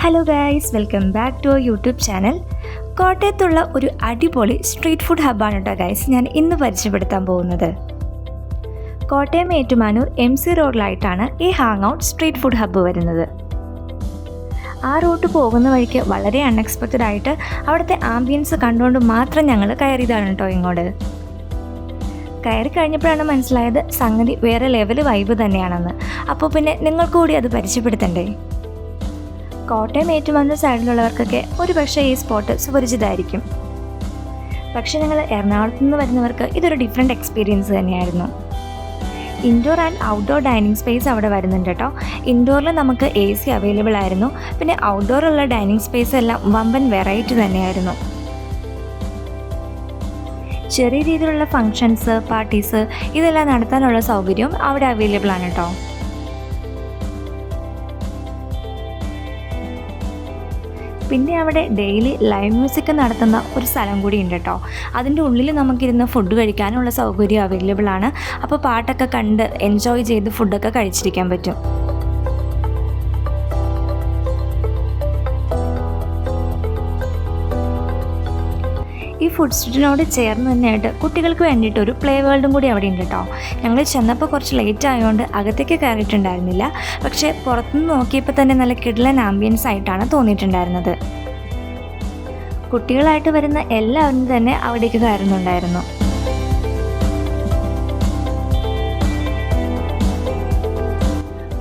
Hello guys welcome back to YouTube channel കോട്ടയത്തുള്ള ഒരു അടിപൊളി street food ഹബ്ബാണ് കേട്ടോ ഗൈസ് ഞാൻ ഇന്ന് പരിചയപ്പെടുത്താൻ പോകുന്നത്. കോട്ടയം ഏറ്റുമാനൂർ എം സി റോഡിലായിട്ടാണ് ഈ hang out street food hub വരുന്നത്. ആ റൂട്ട് പോകുന്ന വഴിക്ക് വളരെ അൺഎക്സ്പെക്റ്റഡ് ആയിട്ട് അവിടുത്തെ ആംബിയൻസ് കണ്ടുകൊണ്ട് മാത്രം ഞങ്ങൾ കയറിയതാണ് കേട്ടോ ഇങ്ങോട്ട്. കയറി കഴിഞ്ഞപ്പോഴാണ് മനസ്സിലായത് സംഗതി വേറെ ലെവൽ വൈബ് തന്നെയാണെന്ന്. അപ്പോൾ പിന്നെ നിങ്ങൾക്ക് കൂടി അത് പരിചയപ്പെടുത്തണ്ടേ? കോട്ടയം ഏറ്റുമാനൂർ സൈഡിലുള്ളവർക്കൊക്കെ ഒരു പക്ഷേ ഈ സ്പോട്ട് സുപരിചിതമായിരിക്കും. പക്ഷേ ഞങ്ങൾ എറണാകുളത്ത് നിന്ന് വരുന്നവർക്ക് ഇതൊരു ഡിഫറെന്റ് എക്സ്പീരിയൻസ് തന്നെയായിരുന്നു. Indoor and outdoor dining space അവിടെ വരുന്നുണ്ട് കേട്ടോ. ഇൻഡോറിൽ നമുക്ക് എ സി അവൈലബിൾ ആയിരുന്നു. പിന്നെ ഔട്ട്ഡോറുള്ള ഡൈനിങ് സ്പേസ് എല്ലാം വമ്പൻ വെറൈറ്റി തന്നെയായിരുന്നു. ചെറിയ രീതിയിലുള്ള ഫങ്ഷൻസ് പാർട്ടീസ് ഇതെല്ലാം നടത്താനുള്ള സൗകര്യവും അവിടെ അവൈലബിൾ ആണ് കേട്ടോ. പിന്നെ അവിടെ ഡെയിലി ലൈവ് മ്യൂസിക് നടത്തുന്ന ഒരു സ്ഥലം കൂടി ഉണ്ട് കേട്ടോ. അതിന്റെ ഉള്ളിൽ നമുക്കിരുന്ന് ഫുഡ് കഴിക്കാനുള്ള സൗകര്യം അവൈലബിൾ ആണ്. അപ്പോൾ പാട്ടൊക്കെ കണ്ട് എൻജോയ് ചെയ്ത് ഫുഡൊക്കെ കഴിച്ചിരിക്കാൻ പറ്റും. ഫുഡ് സ്ട്രീറ്റിനോട് ചേർന്ന് തന്നെയായിട്ട് കുട്ടികൾക്ക് വേണ്ടിയിട്ട് ഒരു പ്ലേ വേൾഡും കൂടി അവിടെ ഉണ്ട് കേട്ടോ ഞങ്ങൾ ചെന്നപ്പോൾ കുറച്ച് ലേറ്റ് ആയതുകൊണ്ട് അകത്തേക്ക് കയറിയിട്ടുണ്ടായിരുന്നില്ല. പക്ഷേ പുറത്തുനിന്ന് നോക്കിയപ്പോൾ തന്നെ നല്ല കിഡ്ലൻ ആംബിയൻസ് ആയിട്ടാണ് തോന്നിയിട്ടുണ്ടായിരുന്നത്. കുട്ടികളായിട്ട് വരുന്ന എല്ലാവരും തന്നെ അവിടേക്ക് കയറുന്നുണ്ടായിരുന്നു.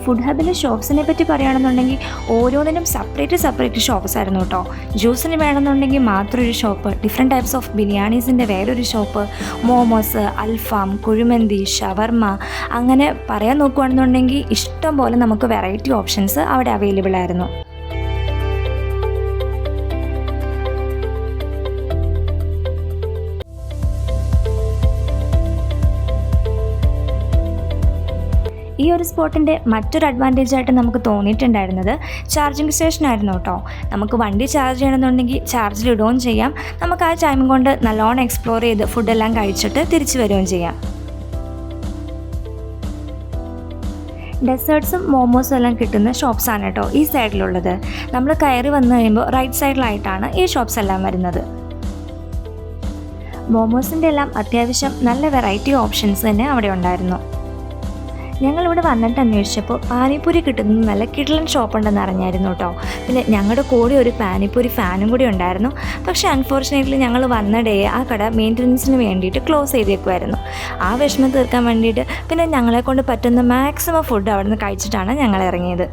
ഫുഡ് ഹബിലെ ഷോപ്സിനെ പറ്റി പറയുകയാണെന്നുണ്ടെങ്കിൽ ഓരോന്നിനും സെപ്പറേറ്റ് സെപ്പറേറ്റ് ഷോപ്സ് ആയിരുന്നു കേട്ടോ. ജ്യൂസിന് വേണമെന്നുണ്ടെങ്കിൽ മാത്രം ഒരു ഷോപ്പ് ഡിഫറെന്റ് ടൈപ്സ് ഓഫ് ബിരിയാണീസിന്റെ വേറൊരു ഷോപ്പ് മോമോസ് അൽഫാം കുഴിമന്തി ഷവർമ അങ്ങനെ പറയാൻ നോക്കുകയാണെന്നുണ്ടെങ്കിൽ ഇഷ്ടം പോലെ നമുക്ക് വെറൈറ്റി ഓപ്ഷൻസ് അവിടെ അവൈലബിൾ ആയിരുന്നു. ഈ ഒരു സ്പോട്ടിന്റെ മറ്റൊരു അഡ്വാന്റേജ് ആയിട്ട് നമുക്ക് തോന്നിയിട്ടുണ്ടായിരുന്നത് ചാർജിങ് സ്റ്റേഷൻ ആയിരുന്നു കേട്ടോ. നമുക്ക് വണ്ടി ചാർജ് ചെയ്യണമെന്നുണ്ടെങ്കിൽ ചാർജിൽ ഇടുകയും ചെയ്യാം. നമുക്ക് ആ ടൈം കൊണ്ട് നല്ലോണം എക്സ്പ്ലോർ ചെയ്ത് ഫുഡെല്ലാം കഴിച്ചിട്ട് തിരിച്ചു വരികയും ചെയ്യാം. ഡെസേർട്ട്സും മോമോസും എല്ലാം കിട്ടുന്ന ഷോപ്സാണ് കേട്ടോ ഈ സൈഡിലുള്ളത് നമ്മൾ കയറി വന്നു കഴിയുമ്പോൾ റൈറ്റ് സൈഡിലായിട്ടാണ് ഈ ഷോപ്സ് എല്ലാം വരുന്നത്. മോമോസിന്റെ എല്ലാം അത്യാവശ്യം നല്ല വെറൈറ്റി ഓപ്ഷൻസ് തന്നെ അവിടെ ഉണ്ടായിരുന്നു. ഞങ്ങളിവിടെ വന്നിട്ട് അന്വേഷിച്ചപ്പോൾ പാനിപ്പൂരി കിട്ടുന്ന നല്ല കിടലൻ ഷോപ്പുണ്ടെന്ന് അറിഞ്ഞായിരുന്നു കേട്ടോ പിന്നെ ഞങ്ങളുടെ കൂടെ ഒരു പാനിപ്പൂരി ഫാനും കൂടി ഉണ്ടായിരുന്നു. പക്ഷേ അൺഫോർച്ചുനേറ്റ്ലി ഞങ്ങൾ വന്ന ഡേ ആ കട മെയിന്റനൻസിന് വേണ്ടിയിട്ട് ക്ലോസ് ചെയ്തേക്കുമായിരുന്നു ആ വിഷമം തീർക്കാൻ വേണ്ടിയിട്ട് പിന്നെ ഞങ്ങളെ കൊണ്ട് പറ്റുന്ന മാക്സിമം ഫുഡ് അവിടെ നിന്ന് കഴിച്ചിട്ടാണ് ഞങ്ങൾ ഇറങ്ങിയത്.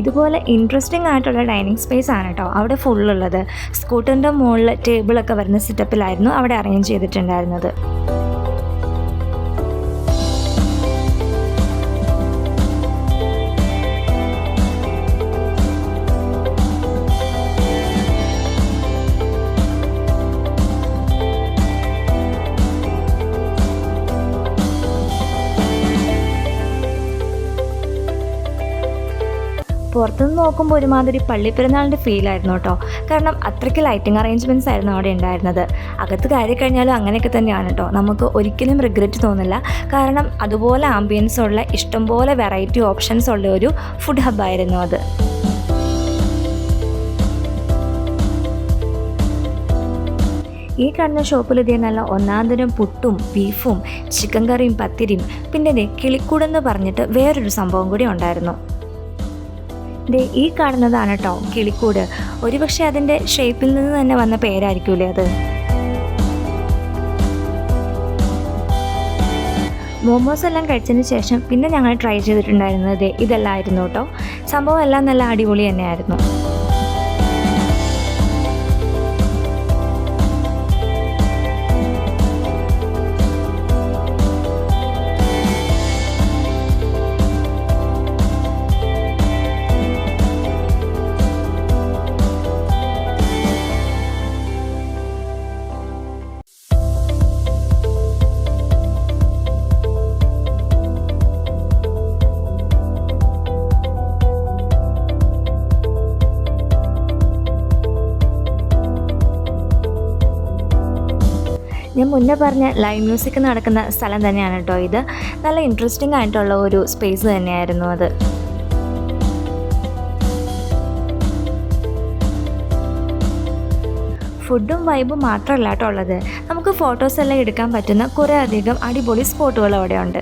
ഇതുപോലെ ഇൻട്രസ്റ്റിംഗ് ആയിട്ടുള്ള ഡൈനിങ് സ്പേസ് ആണ് കേട്ടോ അവിടെ ഫുള്ളുള്ളത് സ്കൂട്ടറിന്റെ മുകളിൽ ടേബിളൊക്കെ വരുന്ന സെറ്റപ്പിലായിരുന്നു അവിടെ അറേഞ്ച് ചെയ്തിട്ടുണ്ടായിരുന്നത്. പുറത്തുനിന്ന് നോക്കുമ്പോൾ ഒരുമാതിരി പള്ളിപ്പെരുന്നാളിന്റെ ഫീലായിരുന്നു കേട്ടോ. കാരണം അത്രയ്ക്ക് ലൈറ്റിംഗ് അറേഞ്ച്മെന്റ്സ് ആയിരുന്നു അവിടെ ഉണ്ടായിരുന്നത്. അകത്ത് കയറി കഴിഞ്ഞാലും അങ്ങനെയൊക്കെ തന്നെയാണ് കേട്ടോ. നമുക്ക് ഒരിക്കലും റിഗ്രറ്റ് തോന്നില്ല. കാരണം അതുപോലെ ആംബിയൻസ് ഉള്ള ഇഷ്ടംപോലെ വെറൈറ്റി ഓപ്ഷൻസ് ഉള്ള ഒരു ഫുഡ് ഹബ്ബായിരുന്നു അത്. ഈ കാണുന്ന ഷോപ്പിൽ ഇതേ നല്ല ഒന്നാന്തരം പുട്ടും ബീഫും ചിക്കൻ കറിയും പത്തിരിയും പിന്നെ കിളിക്കൂടെന്ന് പറഞ്ഞിട്ട് വേറൊരു സംഭവം കൂടി ഉണ്ടായിരുന്നു. ദേ ഈ കാണുന്നതാണ് കേട്ടോ കിളിക്കൂട്. ഒരുപക്ഷെ അതിന്റെ ഷേപ്പിൽ നിന്ന് തന്നെ വന്ന പേരായിരിക്കൂലേ അത്. മോമോസ് എല്ലാം കഴിച്ചതിന് ശേഷം പിന്നെ ഞങ്ങൾ ട്രൈ ചെയ്തിട്ടുണ്ടായിരുന്നത് ഇതെല്ലാമായിരുന്നു കേട്ടോ സംഭവം എല്ലാം നല്ല അടിപൊളി തന്നെയായിരുന്നു. ഞാൻ മുന്നേ പറഞ്ഞ ലൈവ് മ്യൂസിക് നടക്കുന്ന സ്ഥലം തന്നെയാണ് കേട്ടോ ഇത്. നല്ല ഇൻട്രസ്റ്റിംഗ് ആയിട്ടുള്ള ഒരു സ്പേസ് തന്നെയായിരുന്നു അത്. ഫുഡും വൈബും മാത്രമല്ല കേട്ടോ ഉള്ളത്. നമുക്ക് ഫോട്ടോസ് എല്ലാം എടുക്കാൻ പറ്റുന്ന കുറേ അധികം അടിപൊളി സ്പോട്ടുകൾ അവിടെ ഉണ്ട്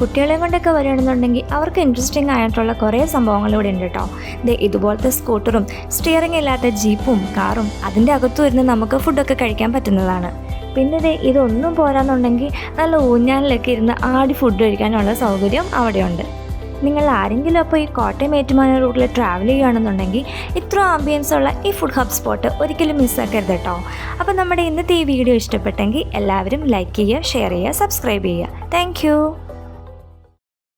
കുട്ടികളെ കൊണ്ടൊക്കെ വരികയാണെന്നുണ്ടെങ്കിൽ അവർക്ക് ഇൻട്രസ്റ്റിംഗ് ആയിട്ടുള്ള കുറേ സംഭവങ്ങൾ ഇവിടെ ഉണ്ട് കേട്ടോ ദേ ഇതുപോലത്തെ സ്കൂട്ടറും സ്റ്റിയറിംഗ് ഇല്ലാത്ത ജീപ്പും കാറും അതിന്റെ അകത്തു ഇരുന്ന് നമുക്ക് ഫുഡൊക്കെ കഴിക്കാൻ പറ്റുന്നതാണ്. പിന്നെ ദേ ഇതൊന്നും പോരാന്നുണ്ടെങ്കിൽ നല്ല ഊഞ്ഞാലിലൊക്കെ ഇരുന്ന് ആടി ഫുഡ് കഴിക്കാനുള്ള സൗകര്യം അവിടെയുണ്ട്. നിങ്ങൾ ആരെങ്കിലും അപ്പോൾ ഈ കോട്ടയം ഏറ്റുമാനൂർ റൂട്ടിൽ ട്രാവൽ ചെയ്യുകയാണെന്നുണ്ടെങ്കിൽ ഇത്ര ആംബിയൻസ് ഉള്ള ഈ ഫുഡ് ഹബ് സ്പോട്ട് ഒരിക്കലും മിസ്സാക്കരുത് കേട്ടോ അപ്പോൾ നമ്മുടെ ഇന്നത്തെ ഈ വീഡിയോ ഇഷ്ടപ്പെട്ടെങ്കിൽ എല്ലാവരും ലൈക്ക് ചെയ്യുക ഷെയർ ചെയ്യുക സബ്സ്ക്രൈബ് ചെയ്യുക. താങ്ക്